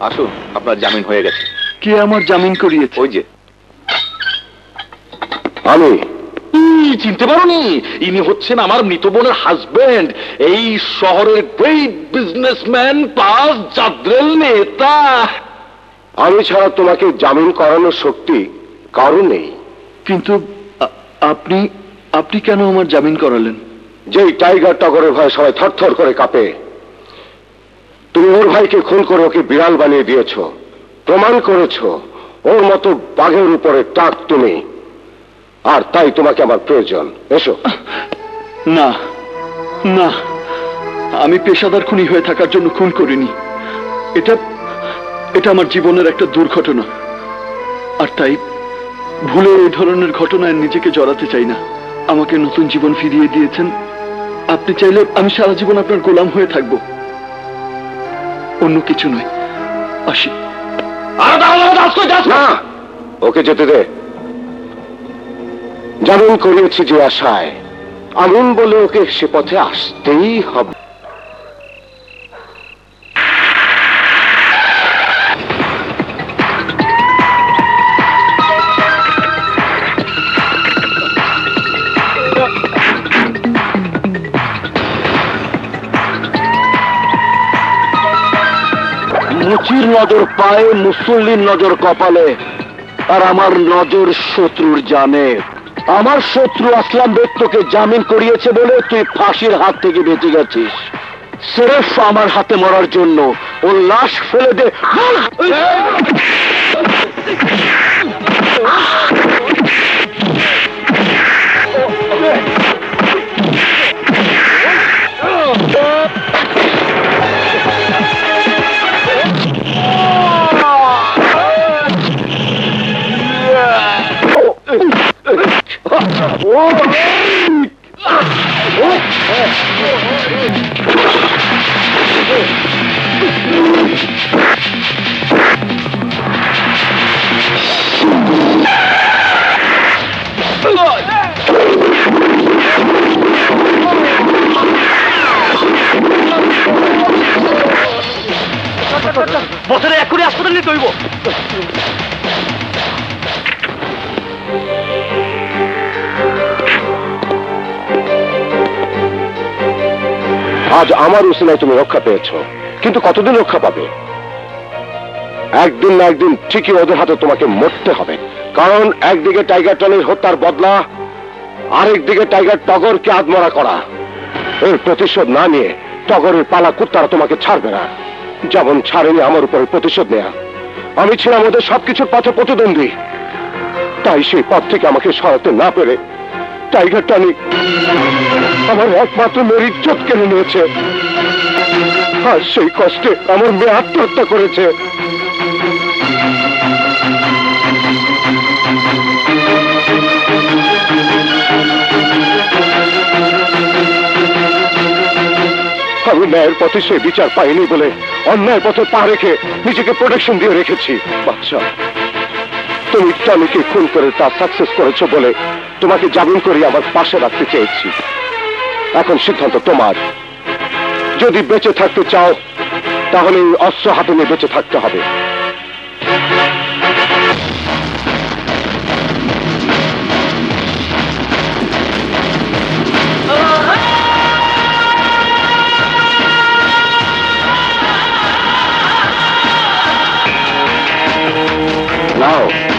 আসুন আপনার জামিন হয়ে গেছে। কে আমার জামিন করিয়েছে? ওই যে। আমি। চিনতে পারোনি? ইনি হচ্ছেন আমার মৃত বোনের হাজবেন্ড এই শহরের গ্রেট বিজনেসম্যান প্লাস জাদ্রেল নেতা। আমি ছাড়া তোমাকে জামিন করানোর শক্তি কারও নেই। কিন্তু আপনি আপনি কেন আমার জামিন করালেন? যেই টাইগার টগরের ভয়ে সবাই থরথর করে কাঁপে। তুমি ওর ভাইকে খুন করে ওকে বিড়াল বানিয়ে দিয়েছ, প্রমাণ করেছ, ওর মতো বাঘের উপরে টাক তুমি। আর তাই তোমাকে আমার প্রয়োজন। এসো। না না, আমি পেশাদার খুনি হয়ে থাকার জন্য খুন করিনি। এটা এটা আমার জীবনের একটা দুর্ঘটনা। আর তাই ভুলে এই ধরনের ঘটনায় নিজেকে জড়াতে চাই না। আমাকে নতুন জীবন ফিরিয়ে দিয়েছেন। আপনি চাইলে আমি সারা জীবন আপনার গোলাম হয়ে থাকব। অন্য কিছু নয়। আসি। না। ওকে যেতে দে। যেমন করিয়েছি যে আশায়। আগুন বলে ওকে সে পথে আসতেই হবে। মুচির নজর পায়ে, মুসল্লির নজর কপালে। আর আমার নজর শত্রুর জানে। আমার শত্রু আসলাম বেত্তকে জামিন করিয়েছে বলে তুই ফাঁসির হাত থেকে বেঁচে গেছিস। সেরেফ আমার হাতে মরার জন্য। ও লাশ ফেলে দে। বছরে এক করে হাসপাতালে নিতে হইব আজ আমার উসিলায় তুমি রক্ষা পেয়েছ। কিন্তু কতদিন রক্ষা পাবে? একদিন না একদিন ঠিকই ওদের হাতে তোমাকে মরতে হবে। কারণ একদিকে টাইগার টনের হত্যার বদলা, আরেকদিকে টাইগার টগরকে আদমরা করা। এর প্রতিশোধ না নিয়ে টগরের পালা কুত্তারা তোমাকে ছাড়বে না। যেমন ছাড়েনি আমার উপরে প্রতিশোধ নেয়া। আমি ছিলাম ওদের সবকিছুর পথে প্রতিদ্বন্দ্বী। তাই সেই পথ থেকে আমাকে সরাতে না পেরে টাইগার টনি আমার একমাত্র মেয়ের ইজ্জত কেড়ে নিয়েছে। আর সেই কষ্টে আমার মেয়ে আত্মহত্যা করেছে। আমি ন্যায়ের পথে সে বিচার পাইনি বলে অন্যায়ের পথে পা রেখে নিজেকে প্রোটেকশন দিয়ে রেখেছি বাচ্চা তুমি টনিকে খুন করে তা সাকসেস করেছ বলে তোমাকে জামিন করে আমার পাশে রাখতে চেয়েছি। এখন সিদ্ধান্ত তোমার। যদি বেঁচে থাকতে চাও তাহলে অস্ত্র হাতে নিয়ে বেঁচে থাকতে হবে। নাও।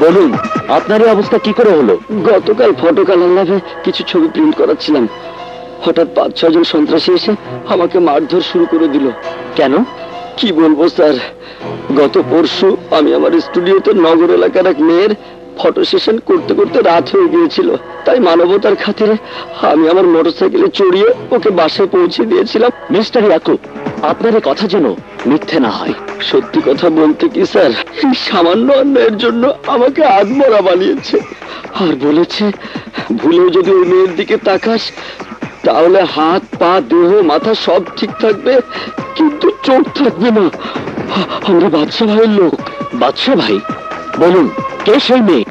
বলুন আপনার এই অবস্থা কি করে হলো? গতকাল ফটো কালার ল্যাবে কিছু ছবি প্রিন্ট করাচ্ছিলাম। হঠাৎ পাঁচ ছজন সন্ত্রাসী এসে আমাকে মারধর শুরু করে দিল। কেন? কি বলব স্যার? গত পরশু আমি আমার স্টুডিওতে নগর এলাকার এক মেয়ের ফটো সেশন করতে করতে রাত হয়ে গিয়েছিল। তাই মানবতার খাতিরে আমি আমার মোটরসাইকেলে চড়িয়ে ওকে বাসায় পৌঁছে দিয়েছিলাম। মিস্টার ইয়াকুব আপনার এ কথা যেন মিথ্যে না হয়। সত্যি কথা বলতে কি, স্যার? সামান্য অন্যায়ের জন্য আমাকে আদমরা বানিয়েছে। আর বলেছে, ভুলেও যদি ওই মেয়ের দিকে তাকাস, তাহলে হাত, পা, দেহ, মাথা সব ঠিক থাকবে, কিন্তু চোখ থাকবে না। আমরা বাদশা ভাইয়ের লোক। বাদশা ভাই, বলুন, কে সেই মেয়ে?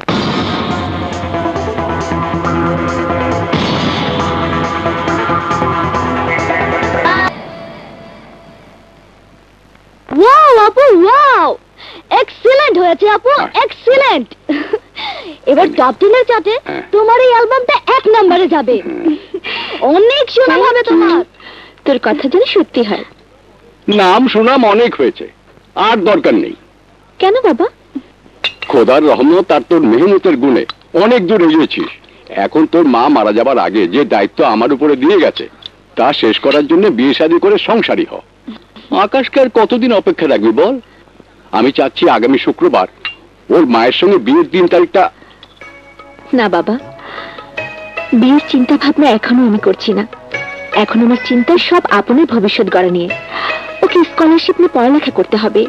আপু এক্সিলেন্ট এবার টপ টেনের চাটে তোমার এই অ্যালবামটা এক নম্বরে যাবে। অনেক সুনাম হবে তোমার। তোর কথা যেন সত্যি হয়। নাম সুনাম অনেক হয়েছে। আর দরকার নেই। কেন বাবা? খোদার রহমত আর তোর মেহনতের গুণে অনেক দূর এগিয়েছিস। এখন তোর মা মারা যাবার আগে যে দায়িত্ব আমার উপরে দিয়ে গেছে তা শেষ করার জন্য বিয়ে শাদী করে সংসারী হ। আকাশকে আর কতদিন অপেক্ষা রাখবি বল? আমি চাচ্ছি আগামী শুক্রবার ওর মায়ের সঙ্গে বিয়ের দিন তারিখটা না বাবা। বিয়ের চিন্তা ভাবনা এখনও আমি করছি না। এখন আমার চিন্তা সব আপনার ভবিষ্যৎ গড়া নিয়ে। ওকে স্কলারশিপ নিয়ে পড়ালেখা করতে হবে।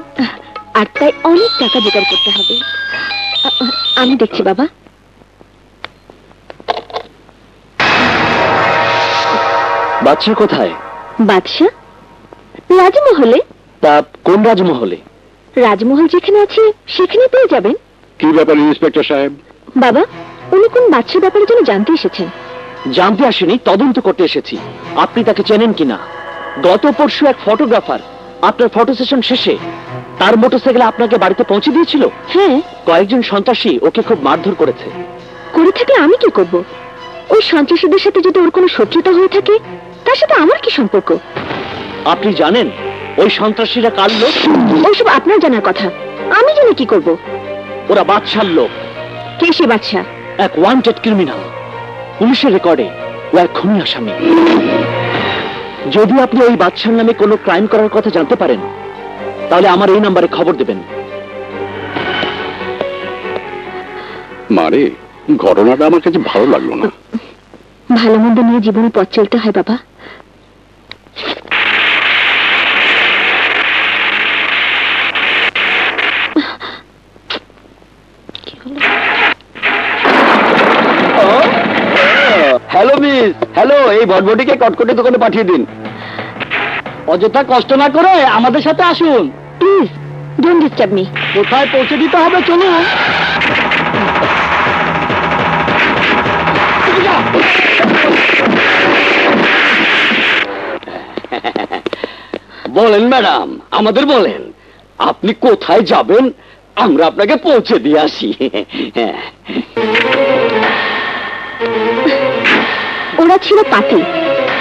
আর তাই অনেক টাকা জোগাড় করতে হবে। আমি দেখছি বাবা। বাদশা কোথায়? বাদশা রাজমহলে? তা কোন রাজমহলে? রাজমহল যেখানে আছে সেখানে পেয়ে যাবেন। কি ব্যাপার ইন্সপেক্টর সাহেব? বাবা উনি কোন বাদশাহ ব্যাপারে যেন জানতে এসেছেন? জানতে আসেনি তদন্ত করতে এসেছি। আপনি তাকে চেনেন কিনা? গত পরশু এক ফটোগ্রাফার আপনার ফটো সেশন শেষে তার মোটরসাইকেল আপনাকে বাড়িতে পৌঁছে দিয়েছিল? হ্যাঁ। কয়েকজন সন্ত্রাসী ওকে খুব মারধর করেছে। করে থাকলে আমি কি করব? ওই সন্ত্রাসীদের সাথে যদি ওর কোনো শত্রুতা হয়ে থাকে তার সাথে আমার কি সম্পর্ক? আপনি জানেন ওই সন্ত্রাসীরা কার লোক? ওইসব আপনার জানার কথা। আমি জেনে কি করব। ওরা বাদশার লোক। কে সে বাচ্চা এক ওয়ান্টেড ক্রিমিনাল পুলিশের রেকর্ডে ও এক খুনি আসামি। যদি আপনি ওই বাদশার নামে কোনো ক্রাইম করার কথা জানতে পারেন তাহলে আমার এই নাম্বারে খবর দেবেন। মারে ঘটনাটা আমার কাছে ভালো লাগল না। ভালো মন্দ নিয়ে জীবনে পথ চলতে হয় বাবা। মিস হ্যালো এই ভটভটিকে কটকটি দোকানে পাঠিয়ে দিন। অযথা কষ্ট না করে আমাদের সাথে আসুন। প্লিজ ডোন্ট ডিস্টার্ব মি কোথায় পৌঁছে দিতে হবে চলুন। বলেন ম্যাডাম আমাদের বলেন আপনি কোথায় যাবেন? আমরা আপনাকে পৌঁছে দিয়ে আসি। ওরা ছিল পাতি।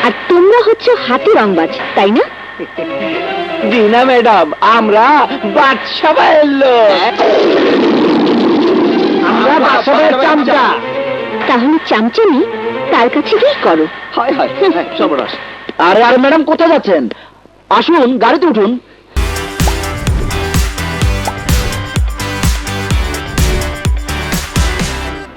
আর তোমরা হচ্ছে হাতি রংবাজ তাই না? দিনা ম্যাডাম আমরা বাদশা ভাইয়ের লোক। আমরা বাদশা ভাইয়ের চামচা। তাহলে চামচামি তার কাছে গিয়ে করো। হায় হায় সর্বনাশ। আরে আরে ম্যাডাম কোথায় যাচ্ছেন? আসুন গাড়িতে উঠুন।